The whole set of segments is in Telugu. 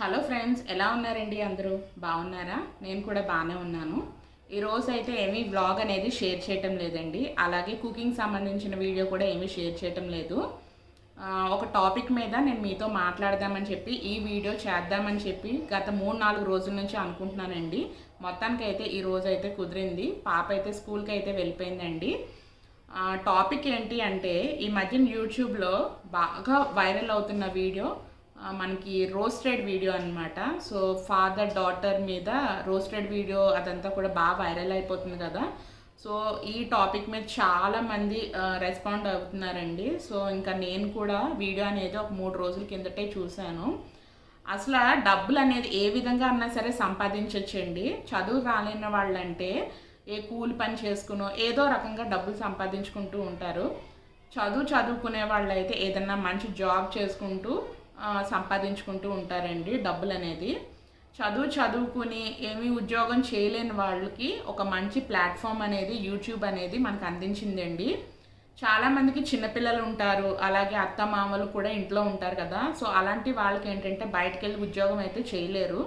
హలో ఫ్రెండ్స్ ఎలా ఉన్నారండి అందరూ? బాగున్నారా? నేను కూడా బాగానే ఉన్నాను. ఈరోజు అయితే ఏమీ వ్లాగ్ అనేది షేర్ చేయటం లేదండి. అలాగే కుకింగ్ సంబంధించిన వీడియో కూడా ఏమీ షేర్ చేయటం లేదు. ఒక టాపిక్ మీద నేను మీతో మాట్లాడదామని చెప్పి ఈ వీడియో చేద్దామని చెప్పి గత మూడు నాలుగు రోజుల నుంచి అనుకుంటున్నానండి. మొత్తానికి అయితే ఈ రోజు అయితే కుదిరింది. పాప అయితే స్కూల్కి అయితే వెళ్ళిపోయిందండి టాపిక్ ఏంటి అంటే ఈ మధ్యన యూట్యూబ్లో బాగా వైరల్ అవుతున్న వీడియో మనకి రోస్టెడ్ వీడియో అన్నమాట. సో ఫాదర్ డాటర్ మీద రోస్టెడ్ వీడియో అదంతా కూడా బాగా వైరల్ అయిపోతుంది కదా. సో ఈ టాపిక్ మీద చాలామంది రెస్పాండ్ అవుతున్నారండి. సో ఇంకా నేను కూడా వీడియో అనేది ఒక మూడు రోజుల కిందటే చూశాను. అసలు డబ్బులు అనేది ఏ విధంగా అన్నా సరే సంపాదించవచ్చండి చదువు రాలేని వాళ్ళంటే ఏ కూలి పని చేసుకునో ఏదో రకంగా డబ్బులు సంపాదించుకుంటూ ఉంటారు. చదువు చదువుకునే వాళ్ళు అయితే ఏదన్నా మంచి జాబ్ చేసుకుంటూ సంపాదించుకుంటూ ఉంటారండి డబ్బులు అనేది. చదువు చదువుకుని ఏమీ ఉద్యోగం చేయలేని వాళ్ళకి ఒక మంచి ప్లాట్ఫామ్ అనేది యూట్యూబ్ అనేది మనకు అందించిందండి. చాలామందికి చిన్నపిల్లలు ఉంటారు అలాగే అత్త మామలు కూడా ఇంట్లో ఉంటారు కదా. సో అలాంటి వాళ్ళకి ఏంటంటే బయటకు వెళ్ళి ఉద్యోగం అయితే చేయలేరు.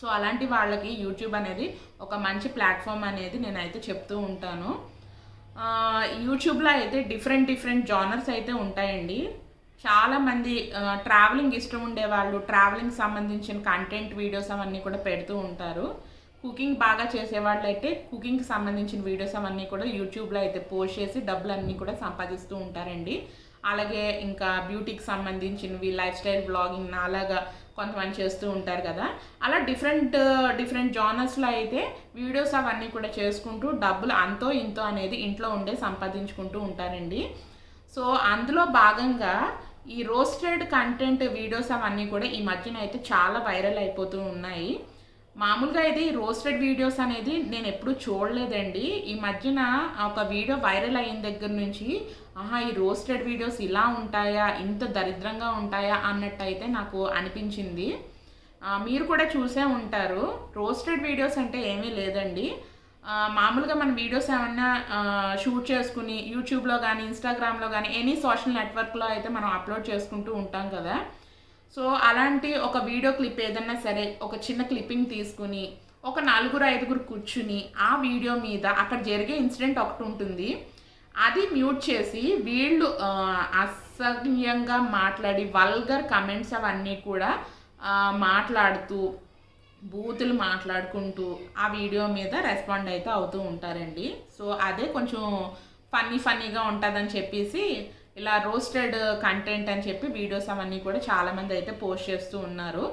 సో అలాంటి వాళ్ళకి యూట్యూబ్ అనేది ఒక మంచి ప్లాట్ఫామ్ అనేది నేనైతే చెప్తూ ఉంటాను. యూట్యూబ్లో అయితే డిఫరెంట్ డిఫరెంట్ జానర్స్ అయితే ఉంటాయండి. చాలామంది ట్రావెలింగ్ ఇష్టం ఉండే వాళ్ళు ట్రావెలింగ్ సంబంధించిన కంటెంట్ వీడియోస్ అవన్నీ కూడా పెడుతూ ఉంటారు. కుకింగ్ బాగా చేసేవాళ్ళు అయితే కుకింగ్కి సంబంధించిన వీడియోస్ అవన్నీ కూడా యూట్యూబ్లో అయితే పోస్ట్ చేసి డబ్బులు అన్నీ కూడా సంపాదిస్తూ ఉంటారండి. అలాగే ఇంకా బ్యూటీకి సంబంధించినవి లైఫ్ స్టైల్ బ్లాగింగ్ అలాగా కొంతమంది చేస్తూ ఉంటారు కదా. అలా డిఫరెంట్ డిఫరెంట్ జానర్స్లో అయితే వీడియోస్ అవన్నీ కూడా చేసుకుంటూ డబ్బులు అంతో ఇంతో అనేది ఇంట్లో ఉండే సంపాదించుకుంటూ ఉంటారండి. సో అందులో భాగంగా ఈ రోస్టెడ్ కంటెంట్ వీడియోస్ అవన్నీ కూడా ఈ మధ్యన అయితే చాలా వైరల్ అయిపోతూ ఉన్నాయి. మామూలుగా ఇది రోస్టెడ్ వీడియోస్ అనేది నేను ఎప్పుడూ చూడలేదండి. ఈ మధ్యన ఒక వీడియో వైరల్ అయిన దగ్గర నుంచి ఆహా ఈ రోస్టెడ్ వీడియోస్ ఇలా ఉంటాయా? ఇంత దరిద్రంగా ఉంటాయా? అన్నట్టు అయితే నాకు అనిపించింది. మీరు కూడా చూసే ఉంటారు. రోస్టెడ్ వీడియోస్ అంటే ఏమీ లేదండి. మామూలుగా మన వీడియోస్ ఏమన్నా షూట్ చేసుకుని యూట్యూబ్లో కానీ ఇన్స్టాగ్రామ్లో కానీ ఎనీ సోషల్ నెట్వర్క్లో అయితే మనం అప్లోడ్ చేసుకుంటూ ఉంటాం కదా. సో అలాంటి ఒక వీడియో క్లిప్ ఏదన్నా సరే ఒక చిన్న క్లిప్పింగ్ తీసుకుని ఒక నలుగురు ఐదుగురు కూర్చుని ఆ వీడియో మీద అక్కడ జరిగే ఇన్సిడెంట్ ఒకటి ఉంటుంది. అది మ్యూట్ చేసి వీళ్ళు అసహ్యంగా మాట్లాడి వల్గర్ కమెంట్స్ అవన్నీ కూడా మాట్లాడుతూ బూతులు మాట్లాడుకుంటూ ఆ వీడియో మీద రెస్పాండ్ అయితే అవుతూ ఉంటారండి. సో అదే కొంచెం ఫన్నీ ఫన్నీగా ఉంటుందని చెప్పేసి ఇలా రోస్టెడ్ కంటెంట్ అని చెప్పి వీడియోస్ అవన్నీ కూడా చాలామంది అయితే పోస్ట్ చేస్తూ ఉన్నారు.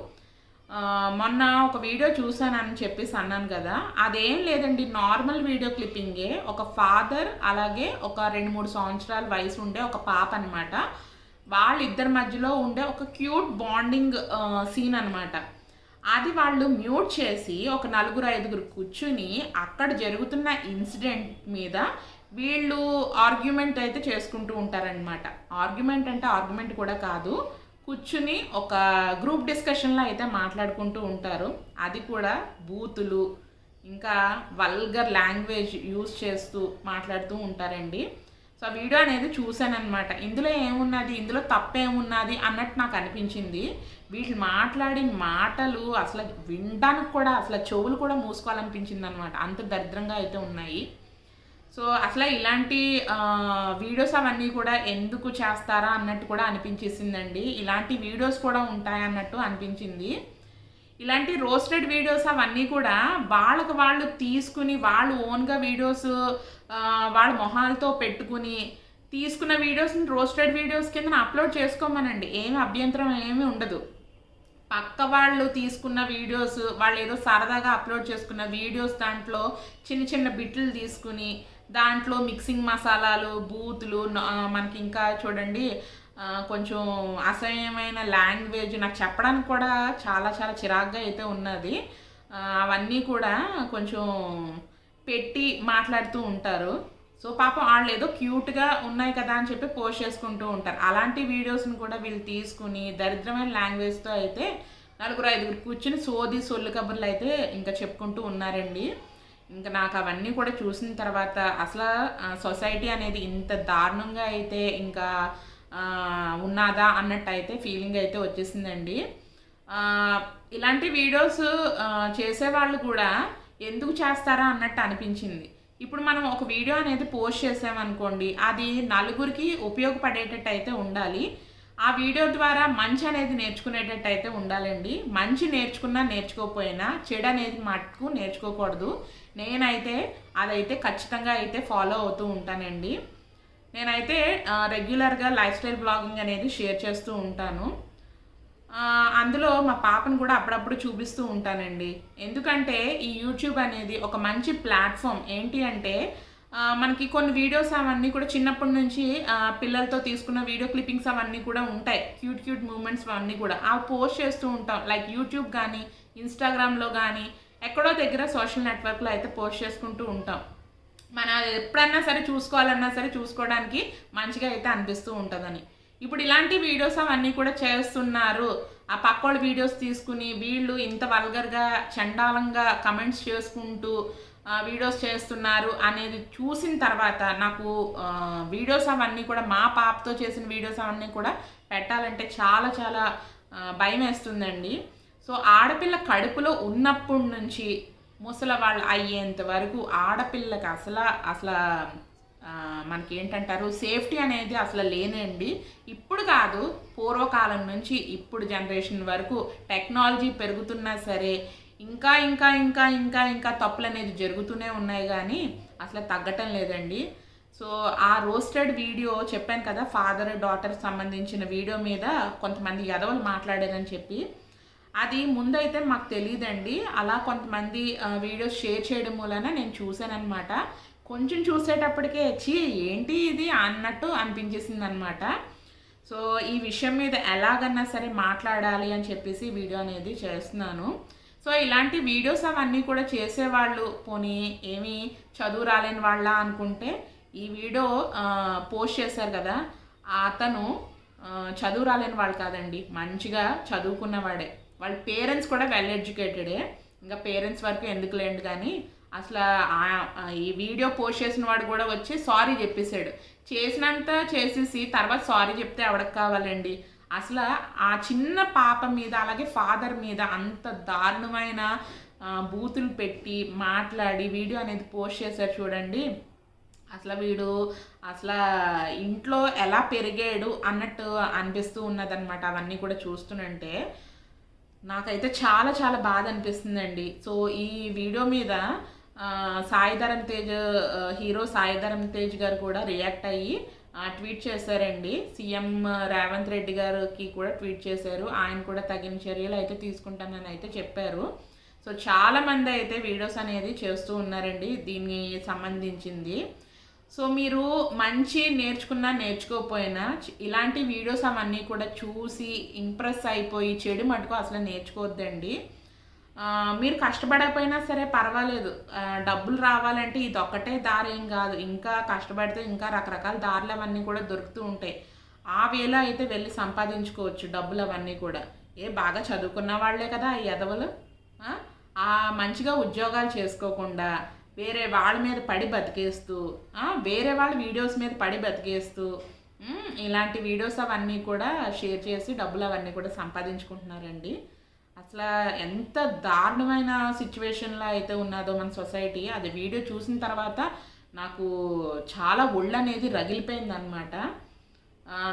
మొన్న ఒక వీడియో చూసానని చెప్పేసి అన్నాను కదా అదేం లేదండి నార్మల్ వీడియో క్లిప్పింగే ఒక ఫాదర్ అలాగే ఒక రెండు మూడు సంవత్సరాల వయసు ఉండే ఒక పాప అనమాట వాళ్ళిద్దరి మధ్యలో ఉండే ఒక క్యూట్ బాండింగ్ సీన్ అనమాట అది వాళ్ళు మ్యూట్ చేసి ఒక నలుగురు ఐదుగురు కూర్చుని అక్కడ జరుగుతున్న ఇన్సిడెంట్ మీద వీళ్ళు ఆర్గ్యుమెంట్ అయితే చేసుకుంటూ ఉంటారనమాట ఆర్గ్యుమెంట్ అంటే ఆర్గ్యుమెంట్ కూడా కాదు. కూర్చుని ఒక గ్రూప్ డిస్కషన్లో అయితే మాట్లాడుకుంటూ ఉంటారు. అది కూడా బూతులు ఇంకా వల్గర్ లాంగ్వేజ్ యూస్ చేస్తూ మాట్లాడుతూ ఉంటారండి. సో ఆ వీడియో అనేది చూశానమాట ఇందులో ఏమున్నది? ఇందులో తప్పేమున్నది అన్నట్టు నాకు అనిపించింది. వీళ్ళు మాట్లాడిన మాటలు అసలు వినడానికి కూడా అసలు చెవులు కూడా మూసుకోవాలనిపించింది అనమాట అంత దరిద్రంగా అయితే ఉన్నాయి. సో అసలు ఇలాంటి వీడియోస్ అవన్నీ కూడా ఎందుకు చేస్తారా అన్నట్టు కూడా అనిపించేసిందండి. ఇలాంటి వీడియోస్ కూడా ఉంటాయి అన్నట్టు అనిపించింది. ఇలాంటి రోస్టెడ్ వీడియోస్ అవన్నీ కూడా వాళ్ళకి వాళ్ళు తీసుకుని వాళ్ళు ఓన్గా వీడియోస్ వాళ్ళ మొహాలతో పెట్టుకుని తీసుకున్న వీడియోస్ని రోస్టెడ్ వీడియోస్ కింద అప్లోడ్ చేసుకోమనండి. ఏమి అభ్యంతరం ఏమీ ఉండదు. పక్క వాళ్ళు తీసుకున్న వీడియోస్ వాళ్ళు ఏదో సరదాగా అప్లోడ్ చేసుకున్న వీడియోస్ దాంట్లో చిన్న చిన్న బిట్లు తీసుకుని దాంట్లో మిక్సింగ్ మసాలాలు బూతులు మనకి ఇంకా చూడండి కొంచెం అసహ్యమైన లాంగ్వేజ్ నాకు చెప్పడానికి కూడా చాలా చాలా చిరాగ్గా అయితే ఉన్నది. అవన్నీ కూడా కొంచెం పెట్టి మాట్లాడుతూ ఉంటారు. సో పాపం వాళ్ళు ఏదో క్యూట్గా ఉన్నాయి కదా అని చెప్పి పోస్ట్ చేసుకుంటూ ఉంటారు. అలాంటి వీడియోస్ని కూడా వీళ్ళు తీసుకుని దరిద్రమైన లాంగ్వేజ్తో అయితే నలుగురు ఐదుగురు కూర్చుని సోది సొల్లు కబుర్లు అయితే ఇంకా చెప్పుకుంటూ ఉన్నారండి. ఇంకా నాకు అవన్నీ కూడా చూసిన తర్వాత అసలు సొసైటీ అనేది ఇంత దారుణంగా అయితే ఇంకా ఉన్నాదా అన్నట్టు అయితే ఫీలింగ్ అయితే వచ్చేసిందండి. ఇలాంటి వీడియోస్ చేసేవాళ్ళు కూడా ఎందుకు చేస్తారా అన్నట్టు అనిపించింది. ఇప్పుడు మనం ఒక వీడియో అనేది పోస్ట్ చేసామనుకోండి అది నలుగురికి ఉపయోగపడేటట్టు అయితే ఉండాలి. ఆ వీడియో ద్వారా మంచి అనేది నేర్చుకునేటట్టు అయితే ఉండాలండి. మంచి నేర్చుకున్నా నేర్చుకోకపోయినా చెడు అనేది మటుకు నేర్చుకోకూడదు. నేనైతే అదైతే ఖచ్చితంగా అయితే ఫాలో అవుతూ ఉంటానండి. నేనైతే రెగ్యులర్గా లైఫ్ స్టైల్ బ్లాగింగ్ అనేది షేర్ చేస్తూ ఉంటాను. అందులో మా పాపను కూడా అప్పుడప్పుడు చూపిస్తూ ఉంటానండి. ఎందుకంటే ఈ యూట్యూబ్ అనేది ఒక మంచి ప్లాట్ఫామ్ ఏంటి అంటే మనకి కొన్ని వీడియోస్ అవన్నీ కూడా చిన్నప్పటి నుంచి పిల్లలతో తీసుకున్న వీడియో క్లిప్పింగ్స్ అవన్నీ కూడా ఉంటాయి. క్యూట్ క్యూట్ మూమెంట్స్ అవన్నీ కూడా. అవి పోస్ట్ చేస్తూ ఉంటాం. లైక్ యూట్యూబ్ కానీ ఇన్స్టాగ్రామ్లో కానీ ఎక్కడో దగ్గర సోషల్ నెట్వర్క్లో అయితే పోస్ట్ చేసుకుంటూ ఉంటాం. మన ఎప్పుడన్నా సరే చూసుకోవాలన్నా సరే చూసుకోవడానికి మంచిగా అయితే అనిపిస్తూ ఉంటుందని. ఇప్పుడు ఇలాంటి వీడియోస్ అవన్నీ కూడా చేస్తున్నారు. ఆ పక్కోళ్ళ వీడియోస్ తీసుకుని వీళ్ళు ఇంత వల్గర్గా చండాలంగా కమెంట్స్ చేసుకుంటూ వీడియోస్ చేస్తున్నారు అనేది చూసిన తర్వాత నాకు వీడియోస్ అవన్నీ కూడా మా పాపతో చేసిన వీడియోస్ అవన్నీ కూడా పెట్టాలంటే చాలా చాలా భయం వేస్తుందండి సో ఆడపిల్ల కడుపులో ఉన్నప్పటి నుంచి ముసలి వాళ్ళు అయ్యేంత వరకు ఆడపిల్లకి అసలు అసలు ఆ, మనకి ఏంటంటారు సేఫ్టీ అనేది అసలు లేనండి ఇప్పుడు కాదు పూర్వకాలం నుంచి ఇప్పుడు జనరేషన్ వరకు టెక్నాలజీ పెరుగుతున్నా సరే ఇంకా ఇంకా ఇంకా ఇంకా ఇంకా తప్పులు అనేది జరుగుతూనే ఉన్నాయి కానీ అసలు తగ్గటం లేదండి. సో ఆ రోస్టెడ్ వీడియో చెప్పాను కదా ఫాదర్ డాటర్ సంబంధించిన వీడియో మీద కొంతమంది యదవలు మాట్లాడారని చెప్పి అది ముందైతే మాకు తెలియదండి అలా కొంతమంది వీడియోస్ షేర్ చేయడం మూలన నేను చూశానమాట కొంచెం చూసేటప్పటికే వచ్చి ఏంటి ఇది అన్నట్టు అనిపించేసింది అనమాట సో ఈ విషయం మీద ఎలాగన్నా సరే మాట్లాడాలి అని చెప్పేసి వీడియో అనేది చేస్తున్నాను. సో ఇలాంటి వీడియోస్ అవన్నీ కూడా చేసేవాళ్ళు పోనీ ఏమి చదువు రాలేని వాళ్ళ అనుకుంటే ఈ వీడియో పోస్ట్ చేశారు కదా అతను చదువు రాలేని వాళ్ళు కాదండి. మంచిగా చదువుకున్నవాడే. వాళ్ళ పేరెంట్స్ కూడా వెల్ ఎడ్యుకేటెడే ఇంకా పేరెంట్స్ వరకు ఎందుకు లేండి కానీ అసలు ఈ వీడియో పోస్ట్ చేసిన వాడు కూడా వచ్చి సారీ చెప్పేశాడు. చేసినంత చేసేసి తర్వాత సారీ చెప్తే ఎవరికి కావాలండి? అసలు ఆ చిన్న పాప మీద అలాగే ఫాదర్ మీద అంత దారుణమైన బూతులు పెట్టి మాట్లాడి వీడియో అనేది పోస్ట్ చేశారు చూడండి. అసలు వీడు అసలు ఇంట్లో ఎలా పెరిగాడు అన్నట్టు అనిపిస్తూ ఉన్నదనమాట అవన్నీ కూడా చూస్తుంటే నాకైతే చాలా చాలా బాధ అనిపిస్తుందండి సో ఈ వీడియో మీద సాయిధరం తేజ్ హీరో సాయిధరం తేజ్ గారు కూడా రియాక్ట్ అయ్యి ట్వీట్ చేశారండి. సీఎం రేవంత్ రెడ్డి గారికి కూడా ట్వీట్ చేశారు. ఆయన కూడా తగిన చర్యలు అయితే తీసుకుంటానని అయితే చెప్పారు. సో చాలా మంది అయితే వీడియోస్ అనేది చేస్తూ ఉన్నారండి దీనికి సంబంధించింది. సో మీరు మంచి నేర్చుకున్నా నేర్చుకోకపోయినా ఇలాంటి వీడియోస్ అవన్నీ కూడా చూసి ఇంప్రెస్ అయిపోయి చెడు మటుకు అసలు నేర్చుకోవద్దండి. మీరు కష్టపడకపోయినా సరే పర్వాలేదు. డబ్బులు రావాలంటే ఇది ఒక్కటే దారి ఏం కాదు. ఇంకా కష్టపడితే ఇంకా రకరకాల దారులు అవన్నీ కూడా దొరుకుతూ ఉంటాయి. ఆ వేళ అయితే వెళ్ళి సంపాదించుకోవచ్చు డబ్బులు అవన్నీ కూడా. ఏ బాగా చదువుకున్న వాళ్ళే కదా ఈ ఎదవలు మంచిగా ఉద్యోగాలు చేసుకోకుండా వేరే వాళ్ళ మీద పడి బతికేస్తూ వేరే వాళ్ళ వీడియోస్ మీద పడి బతికేస్తూ ఇలాంటి వీడియోస్ అవన్నీ కూడా షేర్ చేసి డబ్బులు అవన్నీ కూడా సంపాదించుకుంటున్నారండి. అసలు ఎంత దారుణమైన సిచ్యువేషన్లో అయితే ఉన్నదో మన సొసైటీ. అది వీడియో చూసిన తర్వాత నాకు చాలా ఒళ్ళు అనేది రగిలిపోయింది అనమాట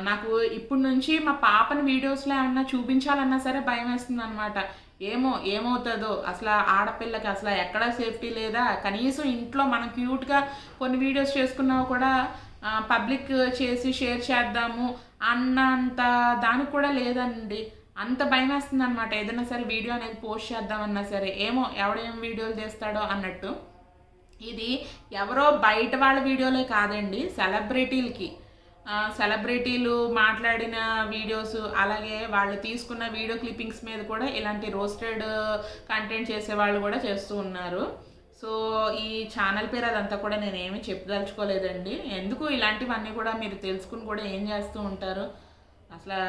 నాకు ఇప్పుడు నుంచి మా పాపని వీడియోస్లో ఏమన్నా చూపించాలన్నా సరే భయం వేస్తుంది అనమాట ఏమో ఏమవుతుందో? అసలు ఆడపిల్లకి అసలు ఎక్కడ సేఫ్టీ లేదా? కనీసం ఇంట్లో మనం క్యూట్గా కొన్ని వీడియోస్ చేసుకున్నా కూడా పబ్లిక్ చేసి షేర్ చేద్దాము అన్నంత దానికి కూడా లేదండి. అంత భయం వేస్తుంది అనమాట ఏదైనా సరే వీడియో అనేది పోస్ట్ చేద్దామన్నా సరే. ఏమో ఎవడేం వీడియోలు చేస్తాడో అన్నట్టు. ఇది ఎవరో బయట వాళ్ళ వీడియోలే కాదండి సెలబ్రిటీలకి. సెలబ్రిటీలు మాట్లాడిన వీడియోస్ అలాగే వాళ్ళు తీసుకున్న వీడియో క్లిప్పింగ్స్ మీద కూడా ఇలాంటి రోస్టెడ్ కంటెంట్ చేసే వాళ్ళు కూడా చేస్తూ ఉన్నారు. సో ఈ ఛానల్ పేరు అదంతా కూడా నేను చెప్పదలుచుకోలేదండి. ఎందుకు ఇలాంటివన్నీ కూడా మీరు తెలుసుకుని కూడా ఏం చేస్తూ ఉంటారు? అసలు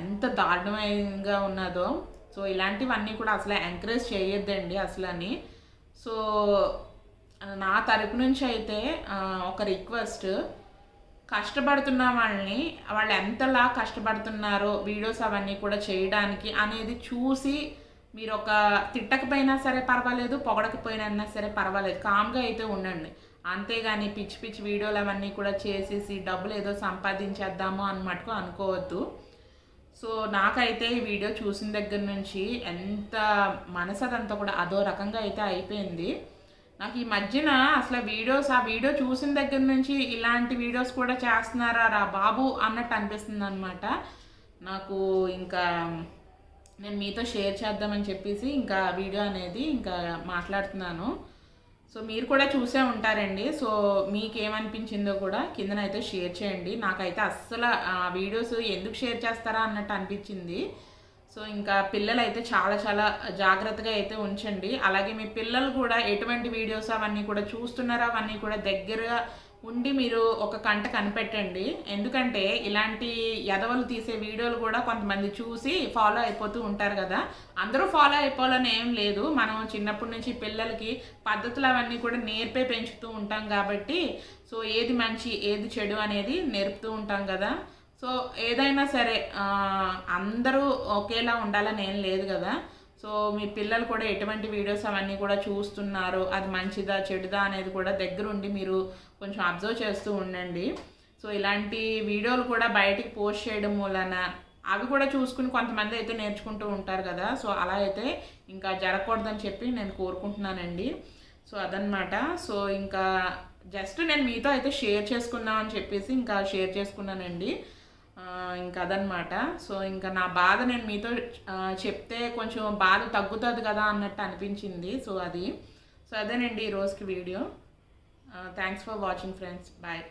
ఎంత దారుణంగా ఉన్నదో. సో ఇలాంటివన్నీ కూడా అసలు ఎంకరేజ్ చేయొద్దండి అసలు అని సో నా తరపు నుంచి అయితే ఒక రిక్వెస్ట్ కష్టపడుతున్న వాళ్ళని వాళ్ళు ఎంతలా కష్టపడుతున్నారో వీడియోస్ అవన్నీ కూడా చేయడానికి అనేది చూసి మీరు ఒక తిట్టకపోయినా సరే పర్వాలేదు పొగడకపోయినా సరే పర్వాలేదు కామ్గా అయితే ఉండండి. అంతేగాని పిచ్చి పిచ్చి వీడియోలు అవన్నీ కూడా చేసేసి డబ్బులు ఏదో సంపాదించేద్దాము అన్నమాటకు అనుకోవద్దు. సో నాకైతే ఈ వీడియో చూసిన దగ్గర నుంచి ఎంత మనసు అదంతా కూడా అదో రకంగా అయితే అయిపోయింది. నాకు ఈ మధ్యన అసలు వీడియోస్ ఆ వీడియో చూసిన దగ్గర నుంచి ఇలాంటి వీడియోస్ కూడా చేస్తున్నారా రా బాబు అన్నట్టు అనిపిస్తుంది అనమాట నాకు ఇంకా నేను మీతో షేర్ చేద్దామని చెప్పేసి ఇంకా వీడియో అనేది ఇంకా మాట్లాడుతున్నాను. సో మీరు కూడా చూసే ఉంటారండి. సో మీకేమనిపించిందో కూడా కిందనైతే షేర్ చేయండి. నాకైతే అస్సలు ఆ వీడియోస్ ఎందుకు షేర్ చేస్తారా అన్నట్టు అనిపించింది. సో ఇంకా పిల్లలు అయితే చాలా చాలా జాగ్రత్తగా అయితే ఉంచండి. అలాగే మీ పిల్లలు కూడా ఎటువంటి వీడియోస్ అవన్నీ కూడా చూస్తున్నారో అవన్నీ కూడా దగ్గరగా ఉండి మీరు ఒక కంట కనిపెట్టండి. ఎందుకంటే ఇలాంటి ఎదవలు తీసే వీడియోలు కూడా కొంతమంది చూసి ఫాలో అయిపోతూ ఉంటారు కదా. అందరూ ఫాలో అయిపోవాలని ఏం లేదు. మనం చిన్నప్పటి నుంచి పిల్లలకి పద్ధతులు అవన్నీ కూడా నేర్పే పెంచుతూ ఉంటాం కాబట్టి సో ఏది మంచి ఏది చెడు అనేది నేర్పుతూ ఉంటాం కదా. సో ఏదైనా సరే అందరూ ఒకేలా ఉండాలని ఏం లేదు కదా. సో మీ పిల్లలు కూడా ఎటువంటి వీడియోస్ అవన్నీ కూడా చూస్తున్నారు అది మంచిదా చెడుదా అనేది కూడా దగ్గరుండి మీరు కొంచెం అబ్జర్వ్ చేస్తూ ఉండండి. సో ఇలాంటి వీడియోలు కూడా బయటికి పోస్ట్ చేయడం వలన అవి కూడా చూసుకుని కొంతమంది అయితే నేర్చుకుంటూ ఉంటారు కదా. సో అలా అయితే ఇంకా జరగకూడదని చెప్పి నేను కోరుకుంటున్నానండి. సో అదనమాట సో ఇంకా జస్ట్ నేను మీతో అయితే షేర్ చేసుకుందాం అని చెప్పేసి ఇంకా షేర్ చేసుకున్నానండి. ఇంకా అదనమాట సో ఇంకా నా బాధ నేను మీతో చెప్తే కొంచెం బాధ తగ్గుతుంది కదా అన్నట్టు అనిపించింది. సో అది. సో అదేనండి ఈ రోజుకి video. Thanks for watching friends bye